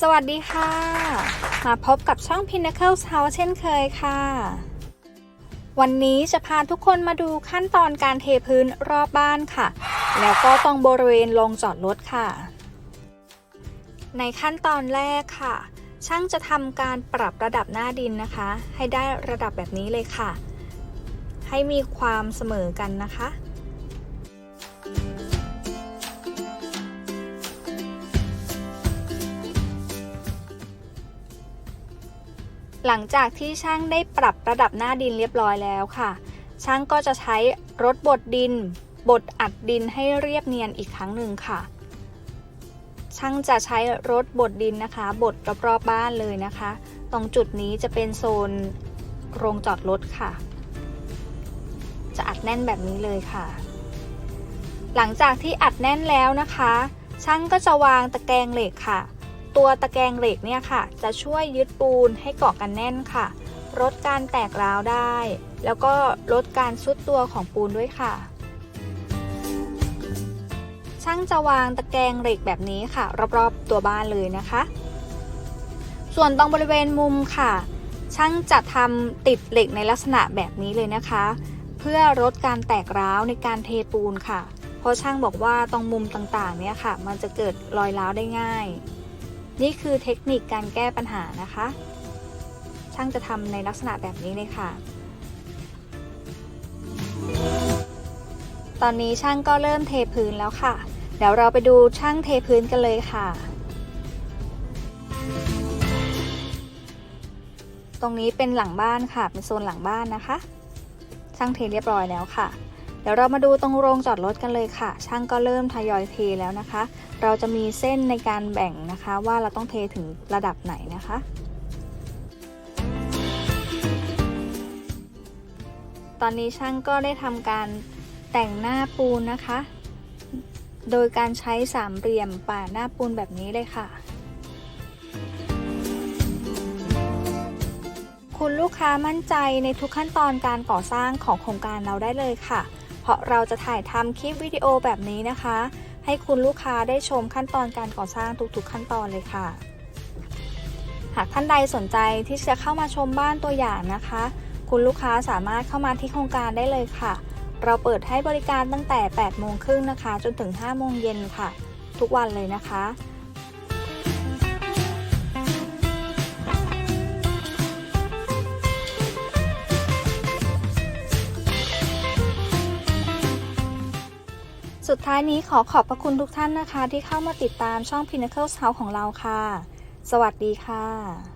สวัสดีค่ะ มาพบกับช่อง Pinnacle House เช่นเคยค่ะ วันนี้จะพาทุกคนมาดูขั้นตอนการเทพื้นรอบบ้านค่ะ แล้วก็ตรงบริเวณโรงจอดรถค่ะ ในขั้นตอนแรกค่ะ ช่างจะทำการปรับระดับหน้าดินนะคะ ให้ได้ระดับแบบนี้เลยค่ะ ให้มีความเสมอกันนะคะ หลังจากที่ช่างได้ปรับระดับหน้าดินเรียบร้อยแล้วค่ะ ช่างก็จะใช้รถบดดิน บดอัดดินให้เรียบเนียนอีกครั้งหนึ่งค่ะ ช่างจะใช้รถบดดินนะคะ บดรอบๆบ้านเลยนะคะ ตรงจุดนี้จะเป็นโซนโรงจอดรถค่ะ จะอัดแน่นแบบนี้เลยค่ะ หลังจากที่อัดแน่นแล้วนะคะ ช่างก็จะวางตะแกรงเหล็กค่ะ ตัวตะแกรงเหล็กเนี่ยค่ะ จะช่วยยึดปูนให้เกาะกันแน่นค่ะ ลดการแตกร้าวได้ แล้วก็ลดการซุดตัวของปูนด้วยค่ะ ช่างจะวางตะแกรงเหล็กแบบนี้ค่ะ รอบๆตัวบ้านเลยนะคะ ส่วนตรงบริเวณมุมค่ะ ช่างจะทำติดเหล็กในลักษณะแบบนี้เลยนะคะ เพื่อลดการแตกร้าวในการเทปูนค่ะ เพราะช่างบอกว่าตรงมุมต่างๆเนี่ยค่ะ มันจะเกิดรอยร้าวได้ง่าย นี่คือเทคนิคการแก้ปัญหานะคะ ช่างจะทำในลักษณะแบบนี้เลยค่ะ ตอนนี้ช่างก็เริ่มเทพื้นแล้วค่ะ เดี๋ยวเราไปดูช่างเทพื้นกันเลยค่ะ ตรงนี้เป็นหลังบ้านค่ะ เป็นโซนหลังบ้านนะคะ ช่างเทเรียบร้อยแล้วค่ะ เดี๋ยวเรามาดูตรงโรงจอดรถกันเลยค่ะ ช่างก็เริ่มทยอยเทแล้วนะคะ เราจะมีเส้นในการแบ่งนะคะ ว่าเราต้องเทถึงระดับไหนนะคะตอนนี้ช่างก็ได้ทำการแต่งหน้าปูนนะคะ โดยการใช้สามเหลี่ยมป่าหน้าปูนแบบนี้เลยค่ะ คุณลูกค้ามั่นใจในทุกขั้นตอนการก่อสร้างของโครงการเราได้เลยค่ะ เพราะเราจะถ่ายทำคลิปวิดีโอแบบนี้นะคะ ให้คุณลูกค้าได้ชมขั้นตอนการก่อสร้างทุกๆขั้นตอนเลยค่ะ หากท่านใดสนใจที่จะเข้ามาชมบ้านตัวอย่างนะคะ คุณลูกค้าสามารถเข้ามาที่โครงการได้เลยค่ะ เราเปิดให้บริการตั้งแต่ 8 โมงครึ่งนะคะ จนถึง 5 โมงเย็นค่ะ ทุกวันเลยนะคะ สุดท้ายนี้ขอขอบพระคุณทุกท่านนะคะ ที่เข้ามาติดตามช่อง Pinnacle House ของเราค่ะ สวัสดีค่ะ